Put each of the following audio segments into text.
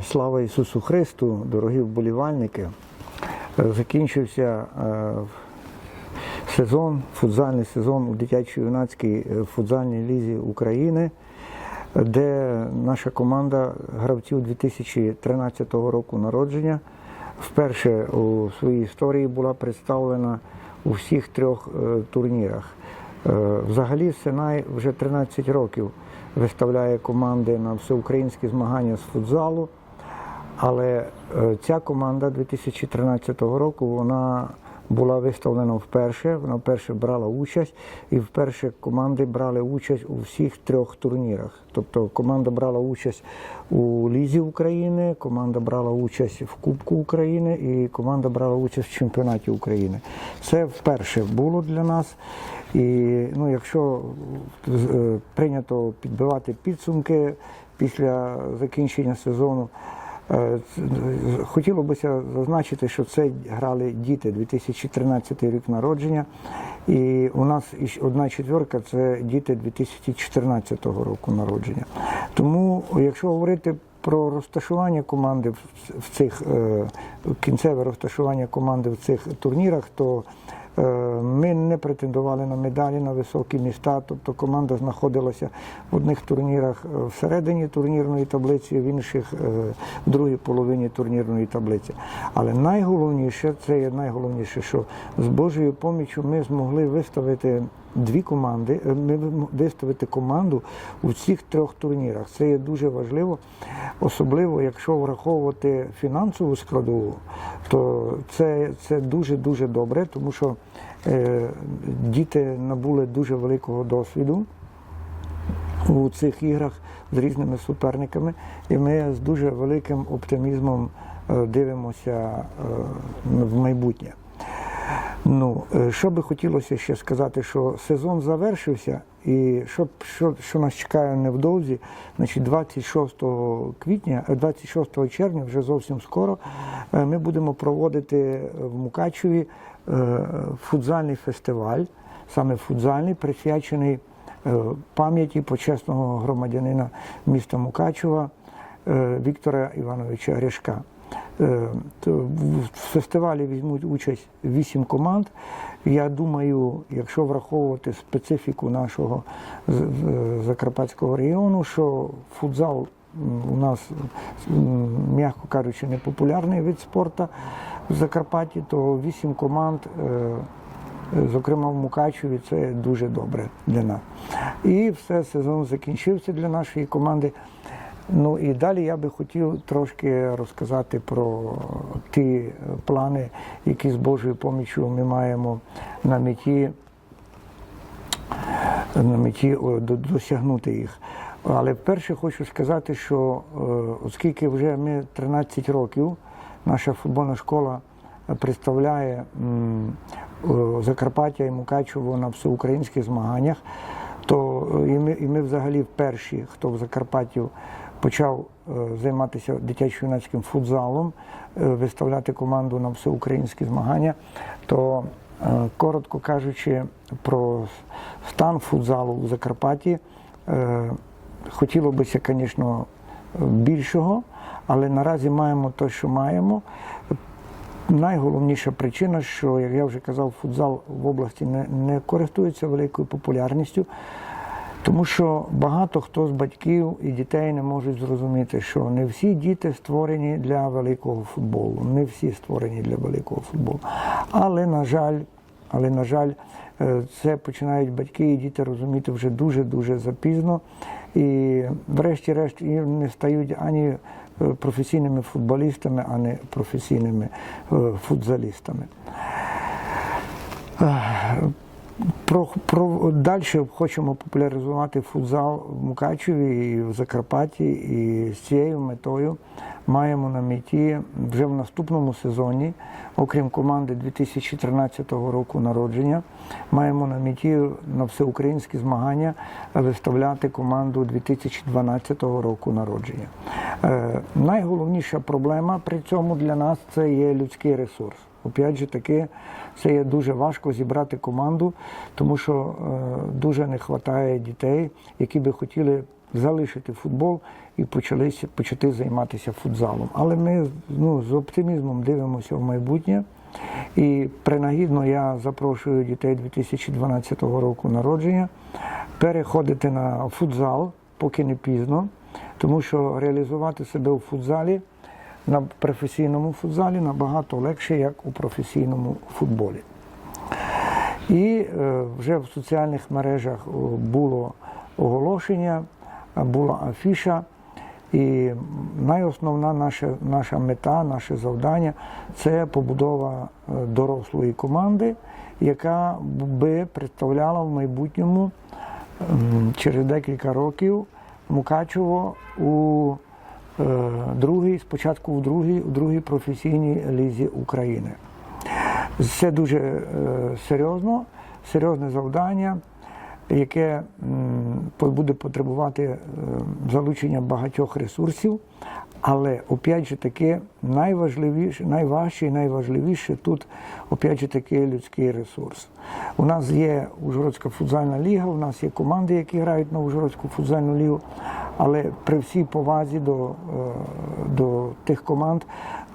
Слава Ісусу Христу, дорогі вболівальники. Закінчився е, сезон, футзальний сезон у дитячо-юнацькій е, футзальній лізі України, де наша команда гравців 2013 року народження вперше у своїй історії була представлена у всіх трьох е, турнірах. Взагалі Сенай вже 13 років виставляє команди на всеукраїнські змагання з футзалу. Але е, ця команда 2013 року вона була виставлена вперше. Вона вперше брала участь, і вперше команди брали участь у всіх трьох турнірах. Тобто команда брала участь у Лізі України, команда брала участь в Кубку України і команда брала участь в чемпіонаті України. Це вперше було для нас. І ну, якщо е, прийнято підбивати підсумки після закінчення сезону. Е, Хотіло бися зазначити, що це грали діти 2013 рік народження, і у нас одна четверка це діти 2014 року народження. Тому, якщо говорити про розташування команди в цих е, кінцеве розташування команди в цих турнірах, то ми не претендували на медалі на високі міста, тобто команда знаходилася в одних турнірах е, всередині турнірної таблиці, в інших е, в другій половині турнірної таблиці. Але найголовніше, це є найголовніше, що з Божою поміччю ми змогли виставити дві команди, е, виставити команду у всіх трьох турнірах. Це є дуже важливо, особливо якщо враховувати фінансову складову, то це, це дуже дуже добре, тому що е, діти набули дуже великого досвіду у цих іграх з різними суперниками, і ми з дуже великим оптимізмом е, дивимося е, в майбутнє. Ну, е, що би хотілося ще сказати, що сезон завершився, і що, що, що нас чекає невдовзі, значить 26 квітня, е, 26 червня, вже зовсім скоро, е, ми будемо проводити в Мукачеві е, футзальний фестиваль, саме футзальний, присвячений е, пам'яті почесного громадянина міста Мукачева е, Віктора Івановича Гришка. Е, В фестивалі візьмуть участь вісім команд. Я думаю, якщо враховувати специфіку нашого Закарпатського регіону, що футзал у нас, м'яко кажучи, не популярний вид спорту в Закарпатті, то вісім команд. е, Зокрема, в Мукачеві це дуже добре для нас. І все, сезон закінчився для нашої команди. Ну і далі я би хотів трошки розказати про ті плани, які з Божою поміччю ми маємо на меті, на меті досягнути їх. Але вперше хочу сказати, що е, оскільки вже ми 13 років, наша футбольна школа представляє Закарпаття і Мукачево на всеукраїнських змаганнях, то е, і ми, і ми взагалі перші, хто в Закарпатті почав е, займатися дитячо-юнацьким футзалом, е, виставляти команду на всеукраїнські змагання, то е, коротко кажучи про стан футзалу у Закарпатті, е, хотіло бися, звісно, більшого, але наразі маємо те, що маємо. Найголовніша причина, що, як я вже казав, футзал в області не, не користується великою популярністю, тому що багато хто з батьків і дітей не можуть зрозуміти, що не всі діти створені для великого футболу, не всі створені для великого футболу. Але, на жаль, але, на жаль, е, це починають батьки і діти розуміти вже дуже-дуже запізно. І, врешті-решт, не стають ані е, професійними футболістами, а не професійними е, футзалістами. Про, про далі хочемо популяризувати футзал в Мукачеві і в Закарпатті, і з цією метою маємо на меті вже в наступному сезоні, окрім команди 2013 року народження, маємо на меті на всеукраїнські змагання виставляти команду 2012 року народження. Е, найголовніша проблема при цьому для нас це є людський ресурс. Опять же таки, це є дуже важко зібрати команду, тому що е, дуже не вистачає дітей, які би хотіли залишити футбол і почалися, почати займатися футзалом. Але ми ну, з оптимізмом дивимося в майбутнє. І принагідно я запрошую дітей 2012 року народження переходити на футзал, поки не пізно, тому що реалізувати себе у футзалі на професійному футзалі набагато легше, як у професійному футболі. І е, вже в соціальних мережах було оголошення, була афіша. І найосновна наша, наша мета, наше завдання це побудова е, дорослої команди, яка би представляла в майбутньому через декілька років Мукачево у е, другій, спочатку в другій, у другій професійній лізі України. Це дуже е, серйозно, серйозне завдання, яке буде потребувати е, залучення багатьох ресурсів. Але опять же таки найважливіше, найважче і найважливіше тут опять же таки людський ресурс. У нас є Ужгородська футзальна ліга, у нас є команди, які грають на Ужгородську футзальну лігу. Але при всій повазі до, е, до тих команд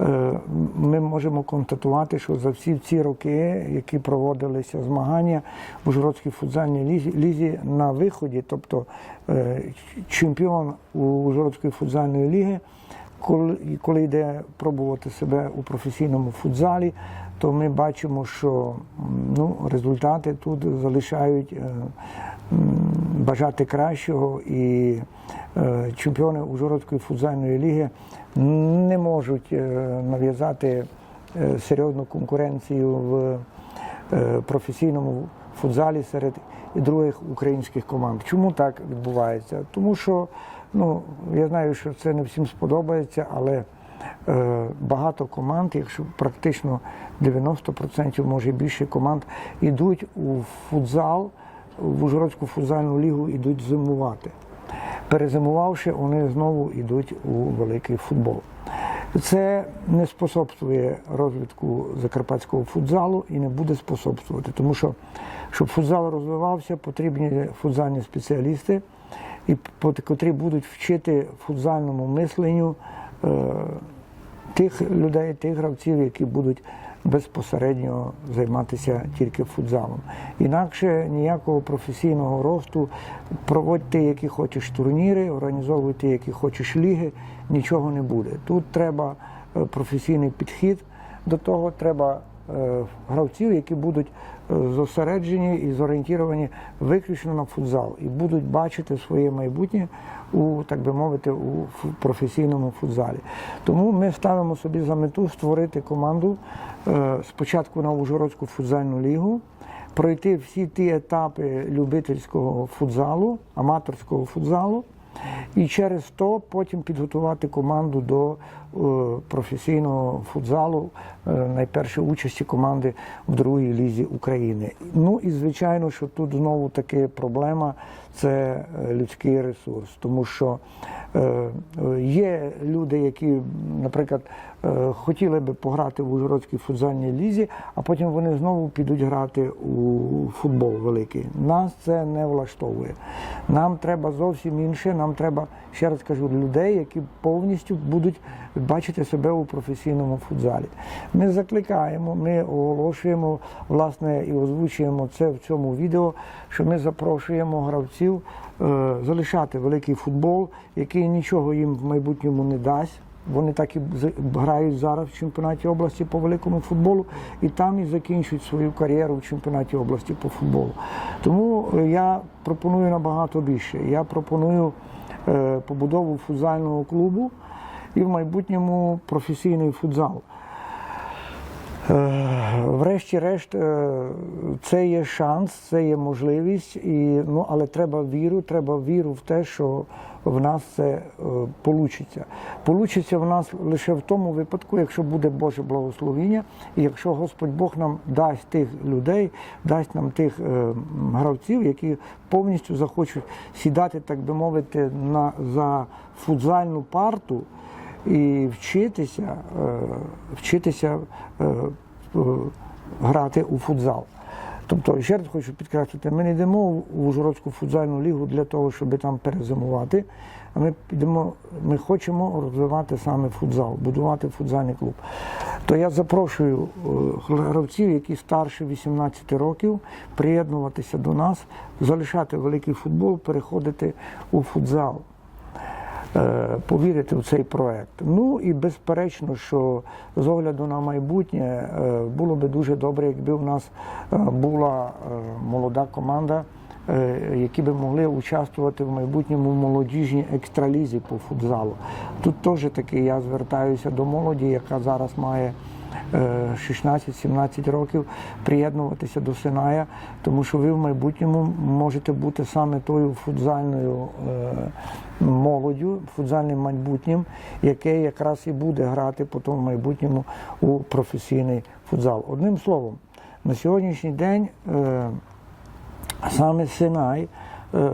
е, ми можемо констатувати, що за всі ці роки, які проводилися змагання в Ужгородській футзальній лізі, лізі на виході, тобто е, чемпіон Ужгородської футзальної ліги, коли, коли йде пробувати себе у професійному футзалі, то ми бачимо, що ну, результати тут залишають бажати кращого, і е, чемпіони Ужгородської футзальної ліги не можуть е, нав'язати е, серйозну конкуренцію в професійному футзалі серед других українських команд. Чому так відбувається? Тому що ну, я знаю, що це не всім сподобається, але багато команд, якщо практично 90%, може більше команд, йдуть у футзал, в Ужгородську футзальну лігу йдуть зимувати. Перезимувавши, вони знову йдуть у великий футбол. Це не способствує розвитку закарпатського футзалу і не буде способствувати, тому що щоб футзал розвивався, потрібні футзальні спеціалісти, і котрі будуть вчити футзальному мисленню е, тих людей, тих гравців, які будуть безпосередньо займатися тільки футзалом. Інакше ніякого професійного росту, проводьте які хочеш турніри, організовуйте які хочеш ліги, нічого не буде. Тут треба е, професійний підхід до того, треба е, гравців, які будуть зосереджені і зорієнтовані виключно на футзал і будуть бачити своє майбутнє у, так би мовити, у професійному футзалі. Тому ми ставимо собі за мету створити команду е, спочатку на Ужгородську футзальну лігу, пройти всі ті етапи любительського футзалу, аматорського футзалу. І через то потім підготувати команду до професійного футзалу, е, найперше участі команди в другій лізі України. Ну і звичайно, що тут знову таки проблема це е, людський ресурс, тому що е, е, є люди, які, наприклад, е, хотіли би пограти в Ужгородській футзальній лізі, а потім вони знову підуть грати у футбол великий. Нас це не влаштовує. Нам треба зовсім інше. Нам треба, ще раз кажу, людей, які повністю будуть бачити себе у професійному футзалі. Ми закликаємо, ми оголошуємо власне і озвучуємо це в цьому відео, що ми запрошуємо гравців е, залишати великий футбол, який нічого їм в майбутньому не дасть. Вони так і грають зараз в чемпіонаті області по великому футболу, і там і закінчують свою кар'єру в чемпіонаті області по футболу. Тому е, я пропоную набагато більше. Я пропоную е, побудову футзального клубу і в майбутньому професійний футзал. Е, Врешті-решт, е, це є шанс, це є можливість, і, ну, але треба віру, треба віру в те, що в нас це вийде. Получиться в нас лише в тому випадку, якщо буде Боже благословіння, і якщо Господь Бог нам дасть тих людей, дасть нам тих е, гравців, які повністю захочуть сідати, так би мовити, на, за футзальну парту і вчитися, е, вчитися е, е, грати у футзал. Тобто, ще раз хочу підкреслити, ми не йдемо в Ужгородську футзальну лігу для того, щоб там перезимувати. А ми підемо, ми хочемо розвивати саме футзал, будувати футзальний клуб. То я запрошую гравців, які старше 18 років, приєднуватися до нас, залишати великий футбол, переходити у футзал. Е, Повірити в цей проект. Ну і безперечно, що з огляду на майбутнє е, було би дуже добре, якби в нас е, була молода команда, які би могли участвувати в майбутньому молодіжній екстралізі по футзалу. Тут теж таки я звертаюся до молоді, яка зараз має е, 16-17 років, приєднуватися до Синая, тому що ви в майбутньому можете бути саме тою футзальною молоддю, футзальним майбутнім, яке якраз і буде грати потім в майбутньому у професійний футзал. Одним словом, на сьогоднішній день. е, Саме Синай е,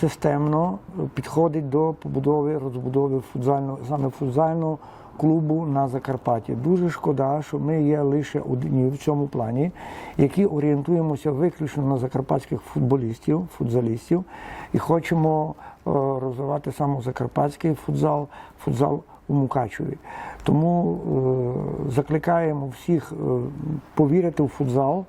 системно підходить до побудови, розбудови футзального, саме футзального клубу на Закарпатті. Дуже шкода, що ми є лише одні в цьому плані, які орієнтуємося виключно на закарпатських футболістів, футзалістів, і хочемо е, розвивати саме закарпатський футзал, футзал у Мукачеві. Тому е, закликаємо всіх е, повірити в футзал.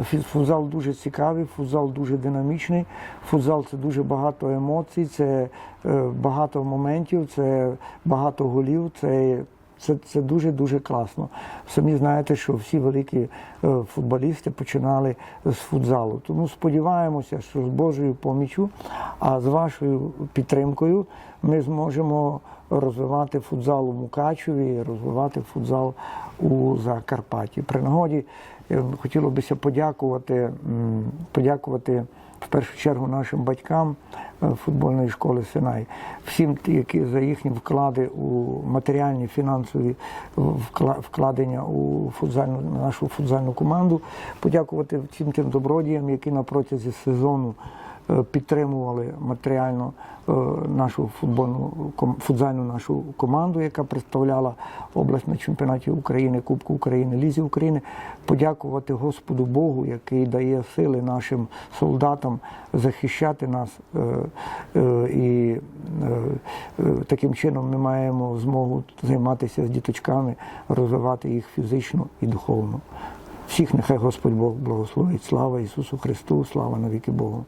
Футзал дуже цікавий, футзал дуже динамічний. Футзал це дуже багато емоцій, це е, багато моментів, це багато голів. Це, це, це дуже дуже класно. Самі знаєте, що всі великі е, футболісти починали з футзалу. Тому сподіваємося, що з Божою поміччю, а з вашою підтримкою ми зможемо розвивати футзал у Мукачеві, розвивати футзал у Закарпатті. При нагоді е, хотіло бися подякувати, подякувати в першу чергу нашим батькам е, футбольної школи Синай, всім, які за їхні вклади у матеріальні фінансові вкла- вкладення у футзальну нашу футзальну команду, подякувати всім тим добродіям, які на протязі сезону підтримували матеріально е, нашу футбольну футзальну нашу команду, яка представляла область на чемпіонаті України, Кубку України, Лізі України. Подякувати Господу Богу, який дає сили нашим солдатам захищати нас. е, е, І е, е, таким чином ми маємо змогу займатися з діточками, розвивати їх фізично і духовно. Всіх нехай Господь Бог благословить. Слава Ісусу Христу, слава навіки Богу.